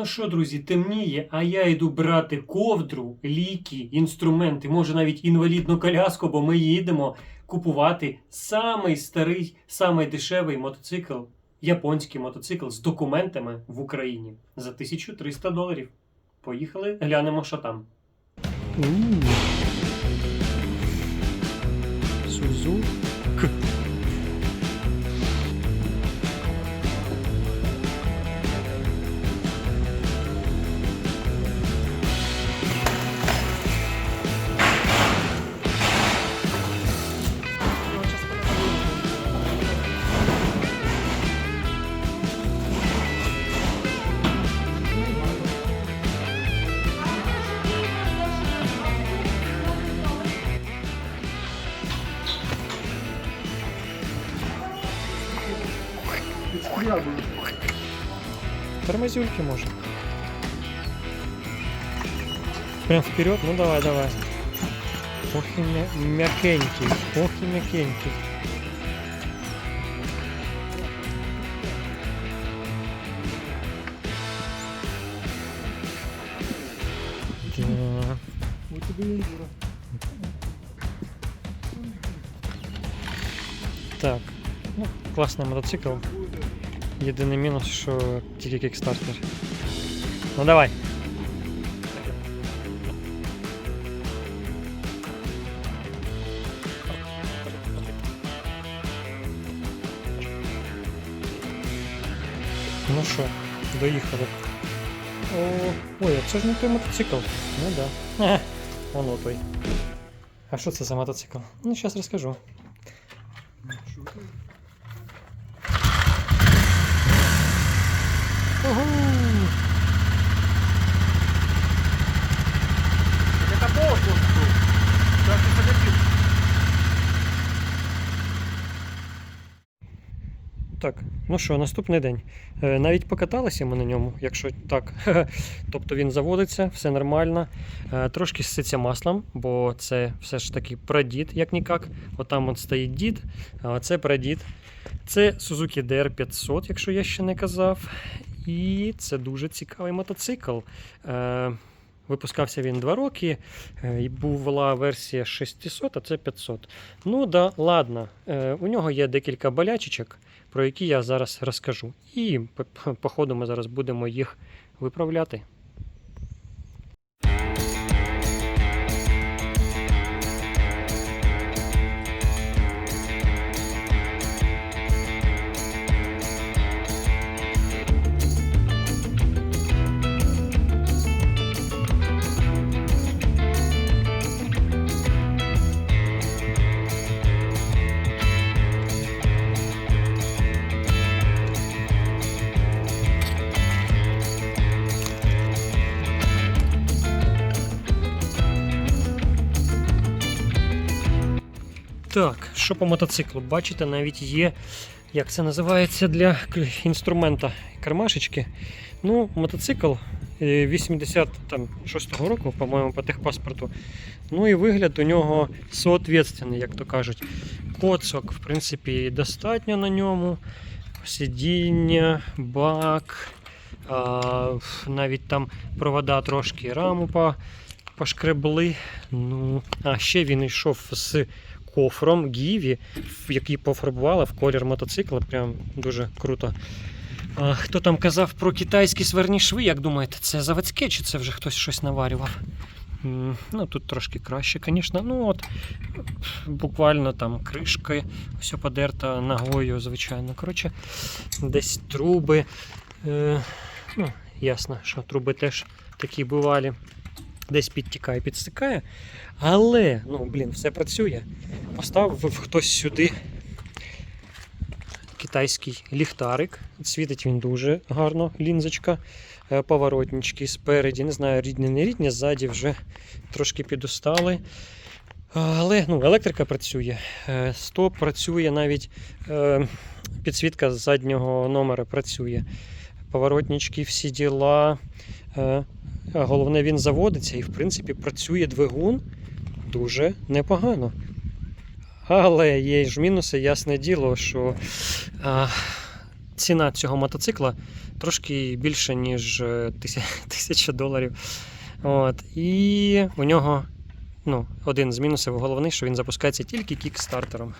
Ну що, друзі, темніє, а я йду брати ковдру, ліки, інструменти, може навіть інвалідну коляску, бо ми їдемо купувати самий старий, самий дешевий мотоцикл, японський мотоцикл з документами в Україні за 1300 доларів. Поїхали, глянемо, що там. Сузук. Тормозюльки можно. Прям вперед? Ну давай, давай. Ох и мя- мякенький, ох и мякенький. Так. Так, ну, класний мотоцикл. Єдиний мінус, що тільки кікстартер. Ну давай. Ну що, доїхали. О, ой, а це ж не той мотоцикл. Ну да. Ага, воно той. А що це за мотоцикл? Ну, зараз розкажу. Это босс он был. Сейчас ты заготел. Так, ну що, наступний день. Е, Навіть покаталися ми на ньому, якщо так. тобто він заводиться, все нормально. Е, Трошки сситься маслом, бо це все ж таки прадід, як нікак. Отам от стоїть дід, а це прадід. Це Suzuki DR500, якщо я ще не казав. І це дуже цікавий мотоцикл. Е, Випускався він 2 роки, е, і була версія 600, а це 500. Ну да, ладно. Е, У нього є декілька болячечок, про які я зараз розкажу. І по- ходу ми зараз будемо їх виправляти. Що по мотоциклу? Бачите, навіть є, як це називається для інструмента кармашечки. Ну, мотоцикл е, 86-го року, по-моєму, по техпаспорту. Ну і вигляд у нього соответственний, як то кажуть. Коцок, в принципі, достатньо на ньому. Сидіння, бак, а, навіть там провода трошки раму пошкребли. Ну, а ще він йшов з кофром Гіві, який пофарбувала в колір мотоцикла. Прям дуже круто. А, хто там казав про китайські сверні шви, як думаєте, це заводське чи це вже хтось щось наварював? Ну, тут трошки краще, звісно. Ну, от буквально там кришка, все подерта ногою, звичайно. Коротше, десь труби. Е, ну, ясно, що труби теж такі бувалі. Десь підтікає, підстикає. Але, ну, блін, все працює. Поставив хтось сюди китайський ліхтарик. Світить він дуже гарно, лінзочка, Е, поворотнички спереді. Не знаю, рідні, не рідні, ззаді вже трошки підустали. Але ну, електрика працює. Е, Стоп працює навіть е, підсвітка заднього номера працює. Поворотнички, всі діла. Е, Головне, він заводиться і, в принципі, працює двигун дуже непогано. Але є ж мінуси, ясне діло, що а, ціна цього мотоцикла трошки більше, ніж е, тися- тисяча доларів. От. І у нього ну, один з мінусів головний, що він запускається тільки кікстартером.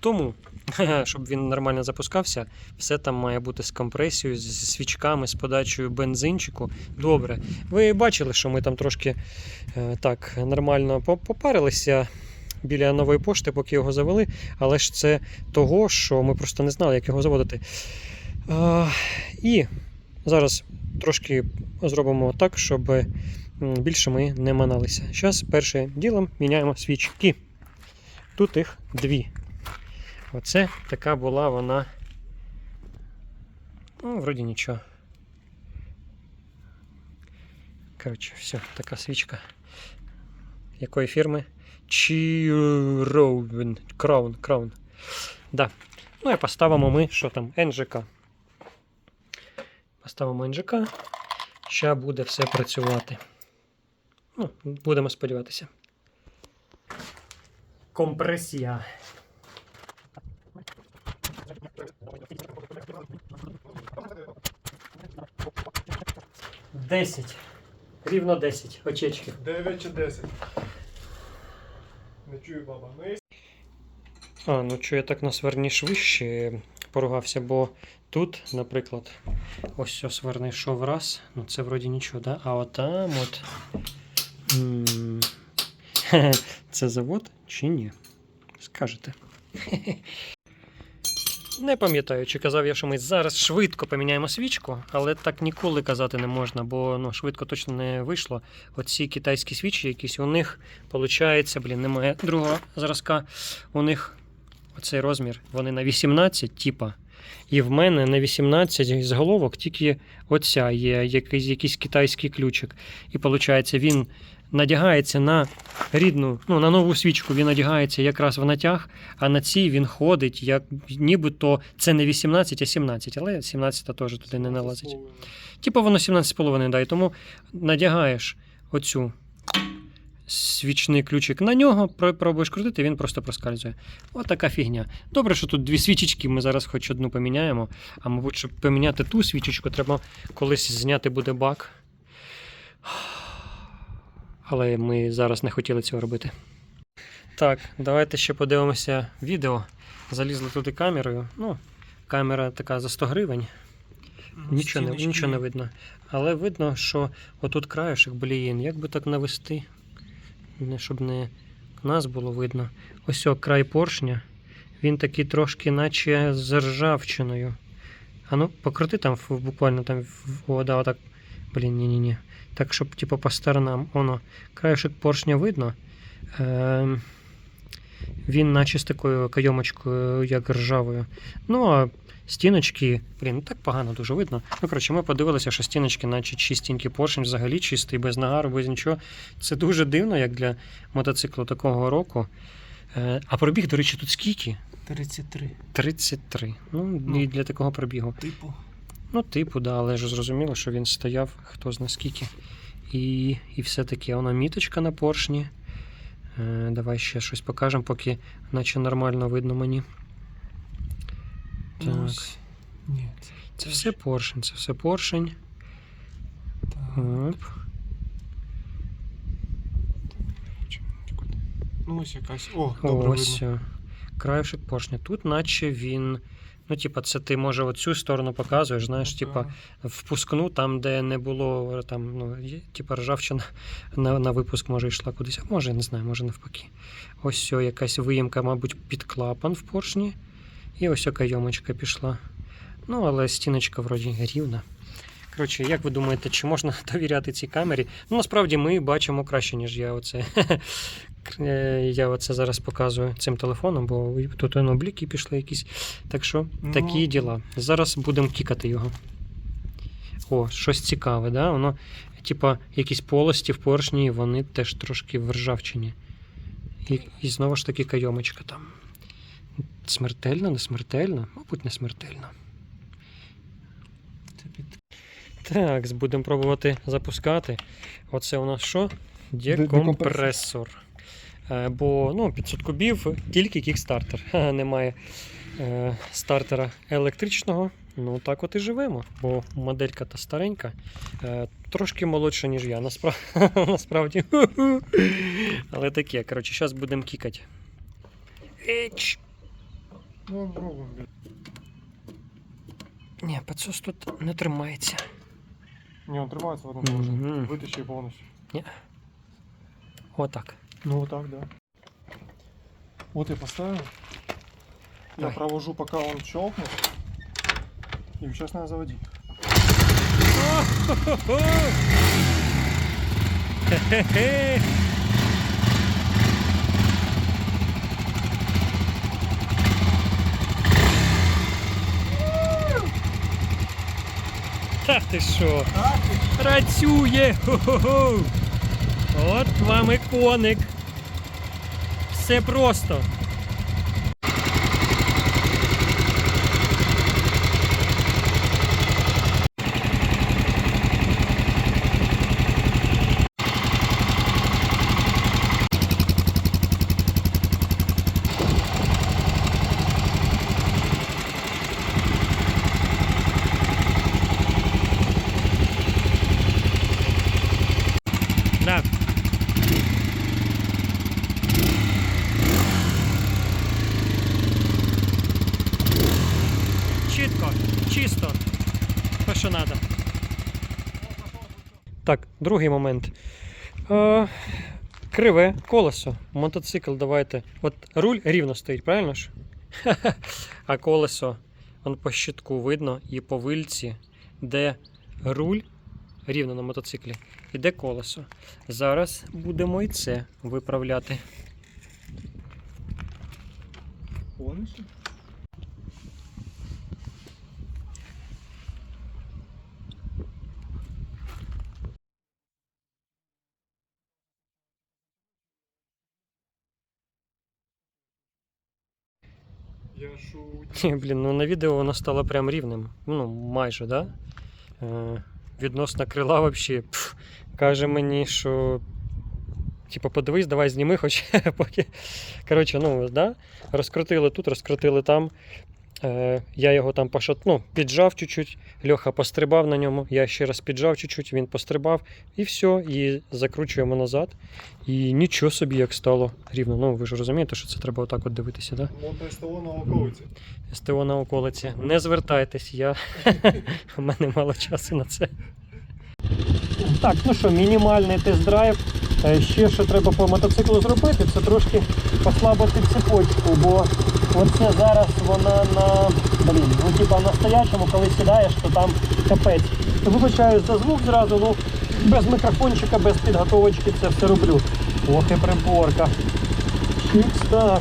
Тому, щоб він нормально запускався, все там має бути з компресією, з свічками, з подачею бензинчику. Добре. Ви бачили, що ми там трошки е, так нормально попарилися біля нової пошти, поки його завели. Але ж це того, що ми просто не знали, як його заводити. А, і зараз трошки зробимо так, щоб більше ми не маналися. Зараз першим ділом міняємо свічки. Тут їх дві. Оце така була вона. Ну, вроді нічого. Коротше, все, така свічка. Якої фірми? Чіроун. Краун. Краун. Да. Ну і поставимо ми, що там, НЖК. Поставимо НЖК. Ще буде все працювати. Ну, будемо сподіватися. Компресія. Десять. Рівно 10 очечків. 9 чи 10. Не чую, баба. Ну, А, ну що я так на сверніш вище поругався, бо тут, наприклад, ось все сверни йшов раз, ну це вроді нічого, да? А отам от. м, Це завод чи ні? Скажете. Не пам'ятаю, чи казав я, що ми зараз швидко поміняємо свічку, але так ніколи казати не можна, бо ну, швидко точно не вийшло. Оці китайські свічі якісь у них, виходить, блін, немає другого зразка. У них оцей розмір, вони на 18, типа. І в мене на 18 з головок тільки оця є якийсь, якийсь китайський ключик. І виходить, він надягається на рідну, ну, на нову свічку він надягається якраз в натяг, а на цій він ходить, як нібито це не 18, а 17, але 17 теж туди не налазить. Типу воно 17,5, да, і тому надягаєш оцю свічний ключик на нього, про- пробуєш крутити, він просто проскальзує. От така фігня. Добре, що тут дві свічечки, ми зараз хоч одну поміняємо. А мабуть, щоб поміняти ту свічечку, треба колись зняти буде бак. Але ми зараз не хотіли цього робити. Так, давайте ще подивимося відео. Залізли туди камерою. Ну, камера така за 100 гривень. Нічого не, нічого не видно. Але видно, що отут краєшок, блін, як би так навести, не, щоб не нас було видно. Ось о, край поршня. Він такий трошки, наче з ржавчиною. А ну, покрути там буквально там в- о, да, отак. Блін, ні-ні-ні. Так, щоб типу по сторонам. Оно. Краєшок поршня видно. Ем, він наче з такою кайомочкою, як ржавою. Ну, а стіночки, блін, ну так погано дуже видно. Ну, коротше, ми подивилися, що стіночки, наче чистенький поршень, взагалі чистий, без нагару, без нічого. Це дуже дивно, як для мотоциклу такого року. Е, А пробіг, до речі, тут скільки? 33. 33. Ну, Ну. і для такого пробігу. Типу. Ну, типу, да, але ж зрозуміло, що він стояв хто зна скільки. І, і все таки воно міточка на поршні. Е, давай ще щось покажемо, поки наче нормально видно мені. Так. ось. Ні, це, Це все поршень, це все поршень. так. Оп. Ну, ось якась. О, добре Ось. видно. о, Краєшок поршня. Тут, наче він. Ну, типа, це ти може оцю сторону показуєш, знаєш, типа, впускну, там, де не було там, ну, типа ржавчина на, на випуск може йшла кудись. А може, не знаю, може навпаки. Ось о, якась виїмка, мабуть, під клапан в поршні. І ось ока йомочка пішла. Ну, але стіночка вроді рівна. Коротше, як ви думаєте, чи можна довіряти цій камері? Ну, насправді ми бачимо краще, ніж я оце. Е, Я оце зараз показую цим телефоном, бо тут воно бліки пішли якісь. Так що Ну. такі діла. Зараз будемо кікати його. О, щось цікаве, да? Воно, типа, якісь полості в поршні, вони теж трошки в ржавчині. І, і знову ж таки кайомочка там. Смертельно, не смертельно? Мабуть, не смертельно. Так, будемо пробувати запускати. Оце у нас що? декомпресор. Е, Бо ну, 500 кубів тільки кікстартер. Немає е, стартера електричного. Ну, так от і живемо, бо моделька та старенька, е, трошки молодша, ніж я, насправ... насправді. Але таке, коротше, зараз будемо кікати. Еч. Ну. Ні, підсос тут не тримається. Не, он тримается в одном положении. Мгм. Вытащи полностью. Отак. Ну, вот так, да. Вот я поставил. Я Давай. провожу, пока он щелкнет. И сейчас надо заводить. Та ти що? Працює! Хо-хо-хо! От вам і коник. Все просто. Да. Чітко, чисто. То, що треба. Так, другий момент. Е, криве колесо. Мотоцикл давайте. От руль рівно стоїть, правильно ж? А колесо он по щитку видно і по вильці, де руль рівно на мотоциклі, іде колесо. Зараз будемо і це виправляти. Ні, Блін, ну на відео воно стало прям рівним. Ну, майже, да? Е, відносно крила взагалі. Каже мені, що. Типу, подивись, давай зніми, хоч поки. Коротше, ну, да? розкрутили тут, розкрутили там. Е, я його там пошат... ну, піджав чуть-чуть, Льоха пострибав на ньому, я ще раз піджав чуть-чуть, він пострибав, і все, і закручуємо назад. І нічого собі як стало рівно. Ну, ви ж розумієте, що це треба отак от дивитися, да? Монта СТО на околиці. СТО на околиці. Не звертайтесь, я... у мене мало часу на це. Так, ну що, мінімальний тест-драйв. Е, Ще що треба по мотоциклу зробити, це трошки послабити цепочку, бо оце зараз вона на. Блін, ну типа на стоячому, коли сідаєш, то там капець. Вибачаю за звук зразу, ну без мікрофончика, без підготовочки це все роблю. Ох і приборка. Чікс так.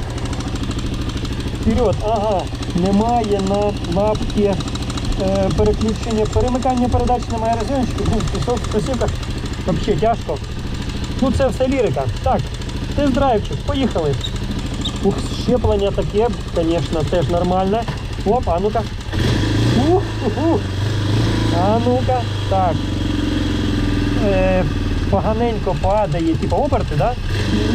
Вперед, ага, немає на лапки е, переключення, перемикання передач немає резиночки, ну, пісок в взагалі тяжко. Ну це все лірика. Так, тест-драйвчик, поїхали. Ух, щеплення таке, звісно, теж нормальне. Оп, а ну-ка. Ух, ух, ух. А ну-ка, так. Е, поганенько падає, типу оберти, да?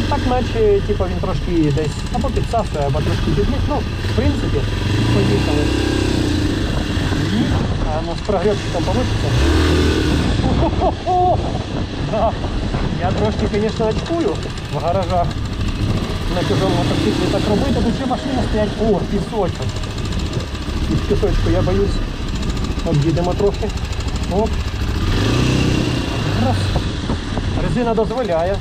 Так наче типу, він трошки десь або підсасує, або трошки підліг. Ну, в принципі, поїхали. А ну з прогрівчиком получиться. Я трошки, звісно, очкую в гаражах. На чужому мотоциклі так робити, тут ще машини стоять. О, пісочок. Від пісочку я боюсь. Об'їдемо трохи. Оп. Раз. Резина дозволяє.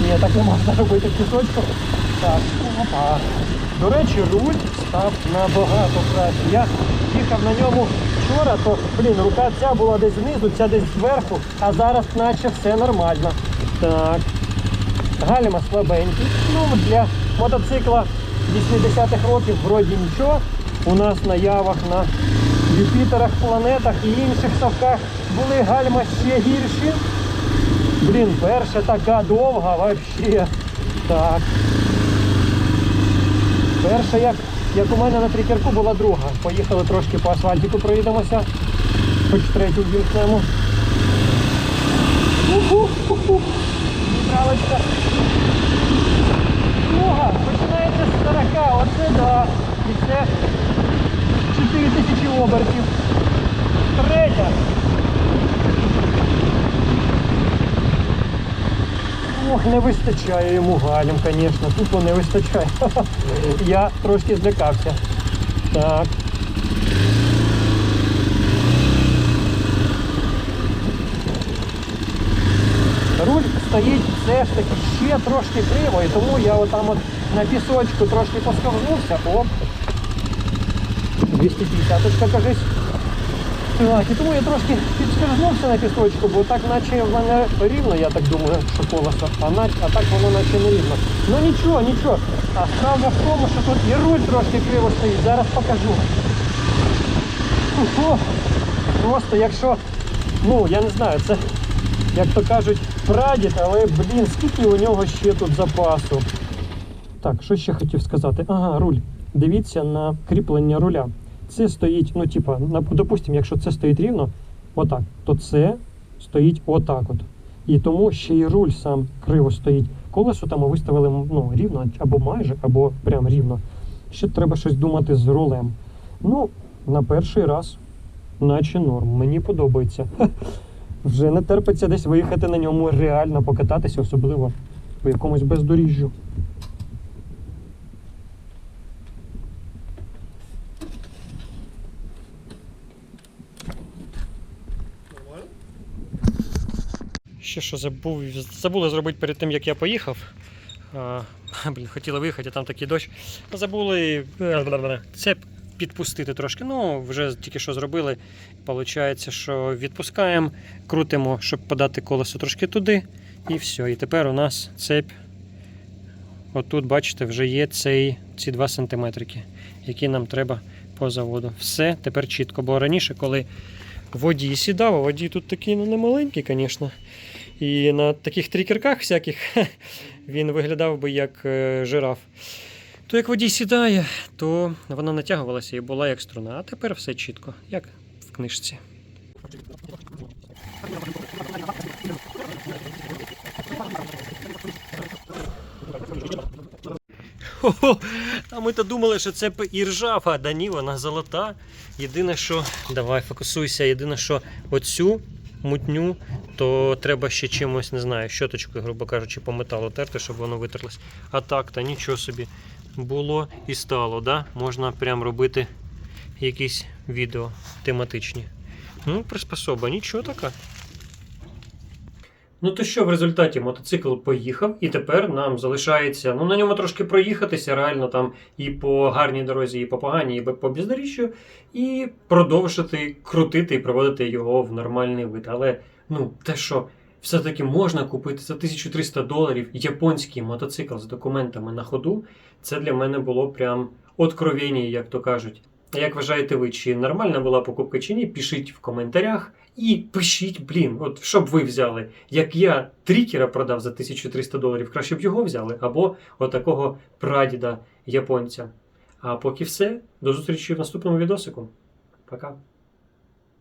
Ні, так не можна робити пісочку. Так, опа. До речі, руль став набагато краще. Я їхав на ньому вчора, то блін, рука ця була десь знизу, ця десь зверху, а зараз наче все нормально. Так. Гальма слабенький. Ну, для мотоцикла 80-х років вроді нічого. У нас на явах на Юпітерах, планетах і інших совках були гальма ще гірші. Блін, перша така довга вообще. Так. Перша, як, як у мене на трикерку, була друга. Поїхали трошки по асфальтику проїдемося. Хоч третю ввімкнемо. Уху-ху-ху. Друга. Починається більше 40, оце да. І це 4 тисячі обертів. Третя. Ох, не вистачає йому галям, звісно. Тупо не вистачає. Я трошки злякався. Так. Руль стоїть все ж таки ще трошки криво, і тому я отам от на пісочку трошки посковзнувся. Оп. 250 кажись. Так, і тому я трошки підскользнувся на пісочку, бо так наче в мене рівно, я так думаю, що колесо, а, на- а так воно наче не рівно. Ну нічого, нічого. А справа в тому, що тут і руль трошки криво стоїть. Зараз покажу. Ого. Просто якщо, ну я не знаю, це, як то кажуть, прадід, але блін, скільки у нього ще тут запасу. Так, що ще хотів сказати? Ага, руль. Дивіться на кріплення руля. Це стоїть, ну, типа, допустимо, якщо це стоїть рівно, отак, то це стоїть отак от. І тому ще й руль сам криво стоїть. Колесо там виставили ну, рівно, або майже, або прям рівно. Ще треба щось думати з рулем. Ну, на перший раз, наче норм. Мені подобається. Вже не терпиться десь виїхати на ньому, реально покататися, особливо по якомусь бездоріжжю. Ще що забув, забули зробити перед тим, як я поїхав. А, блін, хотіли виїхати, а там такий дощ. Забули е, це підпустити трошки. Ну, вже тільки що зробили. Получається, що відпускаємо, крутимо, щоб подати колесо трошки туди. І все. І тепер у нас цепь. Отут, бачите, вже є цей, ці 2 см, які нам треба по заводу. Все тепер чітко. Бо раніше, коли водій сідав, а водій тут такий ну, не маленький, звісно. І на таких трікерках всяких він виглядав би як е, жираф. То як водій сідає, то вона натягувалася і була як струна. А тепер все чітко, як в книжці. Хо-хо, а ми то думали, що це і ржава, да ні, вона золота. Єдине, що. Давай, фокусуйся. Єдине, що оцю мутню, то треба ще чимось, не знаю, щоточкою, грубо кажучи, по металу терти, щоб воно витерлось. А так, та нічого собі. Було і стало, да? Можна прям робити якісь відео тематичні. Ну, приспособа, нічого така. Ну то що в результаті мотоцикл поїхав, і тепер нам залишається ну на ньому трошки проїхатися, реально там і по гарній дорозі, і по поганій, і по бездоріжжю, і продовжити крутити і приводити його в нормальний вид. Але ну те, що все-таки можна купити за 1300 доларів японський мотоцикл з документами на ходу, це для мене було прям откровення, як то кажуть. А Як вважаєте ви, чи нормальна була покупка чи ні? Пишіть в коментарях і пишіть, блін, от що б ви взяли. Як я трікера продав за 1300 доларів, краще б його взяли, або отакого прадіда японця. А поки все, до зустрічі в наступному відосику. Пока.